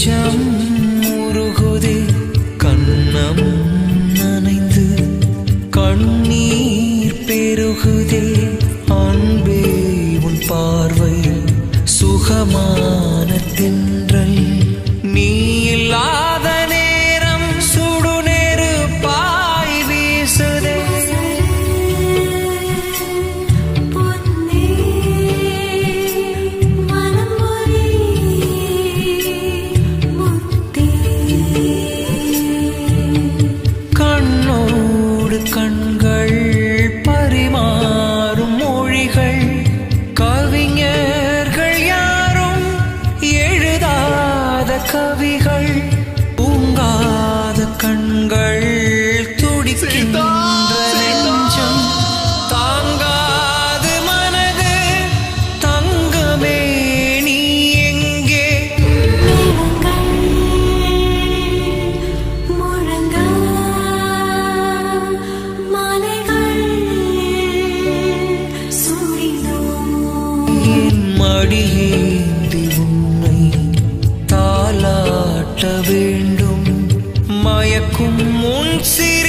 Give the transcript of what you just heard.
நெஞ்சம் உருகுதே கண்ணம் நனைந்து கண்ணீர் பெருகுதே. அன்பே உன் பார்வையில் சுகமான தூங்காத கண்கள் துடிக்கின்ற நெஞ்சம். தாங்காது மனது தங்கமே நீ எங்கே? மடியே மயக்கும் முன் சீ